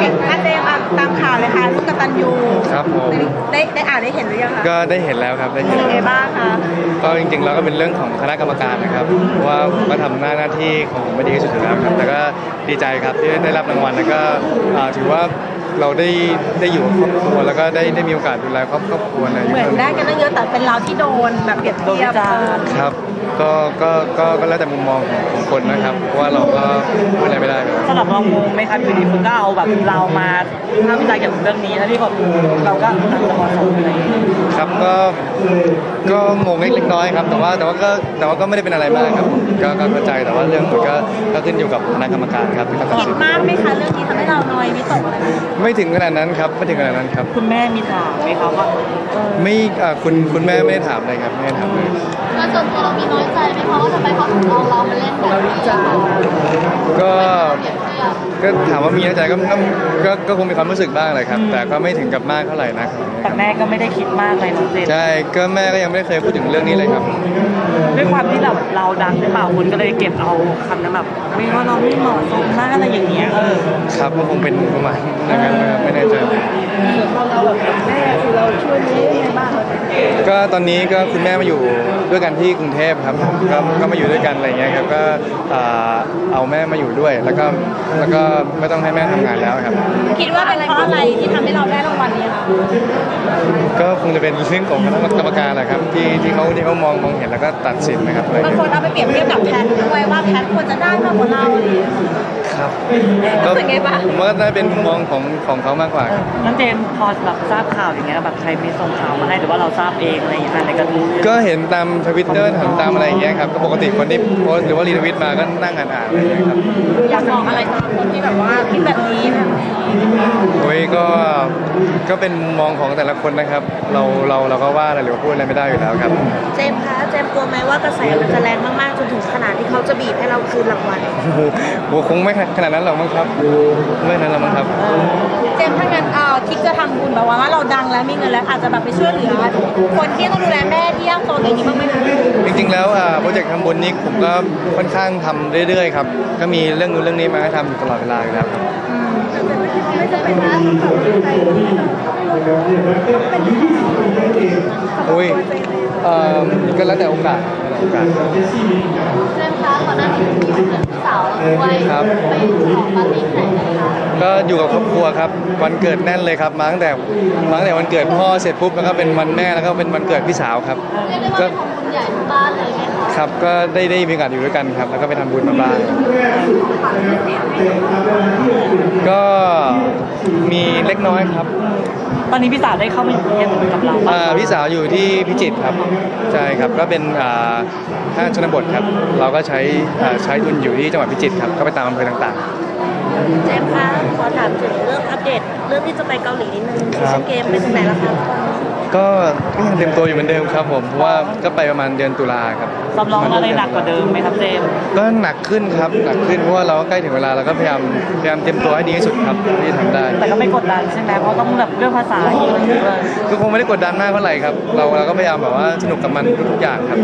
เห็นอาเจมส์อะตามข่าวเลยค่ะลูกกตันยูครับผมได้ได้อ่านได้เห็นหรือยังคะก็ได้เห็นแล้วครับได้เห็นเป็นยังไงบ้างคะก็จริงๆแล้วก็เป็นเรื่องของคณะกรรมการนะครับเพราะว่าผมก็ทำหน้าหน้าที่ของผมไม่ดีที่สุดอยู่แล้วครับแต่ก็ดีใจครับที่ได้รับรางวัลแล้วก็อ่าถือว่าเราได้ได้อยู่กับครอบครัวแล้วก็ได้ได้มีโอกาสดูแลครอบครอบครัวในอายุเหมือนได้กันตั้งเยอะแต่เป็นเราที่โดนแบบเปรียบเทียบครับก็ก็ก็ก็แล้วแต่มุมมองของของคนนะครับเพราะว่าเราก็ ครับสำหรับเรางงไหมครับอยู่ดีคุณก็เอาแบบเรามาภาพวิจารณ์เกี่ยวกับเรื่องนี้ทั้งที่แบบเราก็น่าจะเหมาะสมอะไรอย่างเงี้ยครับก็ก็งงเล็กน้อยครับ แต่ว่าแต่ว่าก็แต่ว่าก็ไม่ได้เป็นอะไรมากครับก็ก็เข้าใจแต่ว่าเรื่องมันก็ก็ขึ้นอยู่กับคณะกรรมการครับที่เขาตัดคิดสินมากไหมคะเรื่องนี้ทำให้เรานอยวิตกอะไรไหมไม่ถึงขนาดนั้นครับไม่ถึงขนาดนั้นครับ คุณแม่มีถามไหมครับว่าเออไม่อ่าคุณคุณแม่ไม่ได้ถามเลยครับไม่ได้ถามเลย แล้วส่วนตัวเรามีน้อยใจไหมคะว่าทำไมเขาถึงเอาเรามาเล่นแบบนี้อะค่ะ ก็เปรียบเทียบก็ถามว่ามีน้ำใจก็ก็ก็ก็คงมีความรู้สึกบ้างแหละครับ แต่ก็ไม่ถึงกับมากเท่าไหร่นะแต่แม่ก็ไม่ได้คิดมากเลยน้องเจนใช่ก็แม่ก็ยังไม่เคยพูดถึงเรื่องนี้เลยครับ ด้วยความที่เราเราดังหรือเปล่าคนก็เลยเก็บเอาคำนั้นแบบไม่ว่าเราไม่เหมาะสมมากอะไรอย่างเงี้ยเออครับก็คงเป็นประมาณนั้นนะครับไม่แน่ใจแม่คือเรา ช่วยนี้ยังไงบ้างก็ตอนนี้ก็คุณแม่มาอยู่ด้วยกันที่กรุงเทพครับก็ก็มาอยู่ด้วยกันอะไรเงี้ยครับก็อ่าเอาแม่มาอยู่ด้วย แล้วก็แล้วก็ไม่ต้องให้แม่ทำงานแล้วครับ คิดว่าเป็นเพราะอะไรที่ทำให้เราได้รางวัลนี้คะก็คงจะเป็นเรื่องของคณะกรรมการแหละครับที่ที่เขาที่เขามองมองเห็นแล้วก็ตัดสินนะครับอะไรบางเงี้ย คนเอาไปเปรียบเทียบกับแพทด้วยว่าแพทควรจะได้มากกว่าเราอะไรอย่างเงี้ย ครับรู้สึกไงบ้าง ผมว่าได้เป็นมุมมองของของเขามากกว่าครับ น้องเจมส์พอแบบทราบข่าวอย่างเงี้ยแบบใครมีส่งข่าวมาให้หรือว่าเราทราบเองอะไรอย่างเงี้ยในกระทู้ก็เห็นตามทวิตเตอร์เห็นตามอะไรอย่างเงี้ยครับก็ปกติคนที่โพสต์หรือว่ารีทวิตมาก็นั่งอ่านอ่านอะไรอย่างเงี้ยครับอยากบอกอะไรสำหรับคนที่แบบว่าคิดแบบนี้แบบนี้โอ้ยก็ก็เป็นมุมมองของแต่ละคนนะครับ เราเราเราก็ว่าอะไรหรือว่าพูดอะไรไม่ได้อยู่แล้วครับ เจมส์คะเจมส์กลัวไหมว่ากระแสมันจะแรงมากๆจนถึงขนาดที่เขาจะบีบให้เราคืนรางวัลโอ้โหโห คงไม่ขนาดนั้นหรอกมั้งครับไม่ขนาดนั้นหรอกมั้งครับ เจมส์ถ้างั้นเอ่อคิดจะทำบุญแบบว่าเราดังแล้วมีเงินแล้วอาจจะแบบไปช่วยเหลือ คนที่ต้องดูแลแม่ที่ยากจนอย่างนี้บ้างไหมคะจริงๆแล้วอ่าโปรเจกต์ทำบุญนี้ผมก็ค่อนข้างทำเรื่อยๆครับก็มีเรื่องนู้นเรื่องนี้มาให้ทำอยู่ตลอดเวลาอยู่แล้วครับ ไม่จะเป็นนะ อุ้ยเอ่อก็แล้วแต่โอกาสแล้วแต่โอกาสเรื่องคะก่อนหน้านี้มีวันเกิดพี่สาวเราด้วยครับ ไปของปาร์ตี้ที่ไหนกันคะก็อยู่กับครอบครัวครับวันเกิดแน่นเลยครับมาตั้งแต่มาตั้งแต่วันเกิดพ่อเสร็จปุ๊บแล้วก็เป็นวันแม่แล้วก็เป็นวันเกิดพี่สาวครับ เรียกได้ว่าก็เป็นของบุญใหญ่ทั้งบ้านเลยไหมคะครับก็ได้ได้มีโอกาสอยู่ด้วยกันครับ แล้วก็ไปทำบุญมาบ้างก็มีเล็กน้อยครับ ตอนนี้พี่สาวได้เข้ามาอยู่เยี่ยมกับเราปะอ่าพี่สาวอยู่ที่พิจิตรครับใช่ครับก็เป็นอ่าห้างชนบทครับ เราก็ใช้อ่าใช้ทุนอยู่ที่จังหวัดพิจิตรครับก็ไปตามอำเภอต่าง เจมส์คะขอถามถึงเรื่องอัปเดต เรื่องที่จะไปเกาหลีนิดนึงครับเกมไปถึงไหนแล้วคะๆ ก็ก็ยังเตรียมตัวอยู่เหมือนเดิมครับผมเพราะว่าก็ไปประมาณเดือนตุลาครับซ้อมร้องอะไรหนักกว่าเดิมไหมครับเจมส์ก็หนักขึ้นครับหนักขึ้นเพราะว่าเราก็ใกล้ถึงเวลาเราก็พยายามพยายามเตรียมตัวให้ดีที่สุดครับที่ทำได้ แต่ก็ไม่กดดันใช่ไหมเพราะต้องแบบเรื่องภาษาอีกด้วย ก็คงไม่ได้กดดันมากเท่าไหร่ครับ เราเราก็พยายามแบบว่าสนุกกับมันทุกๆอย่างครับ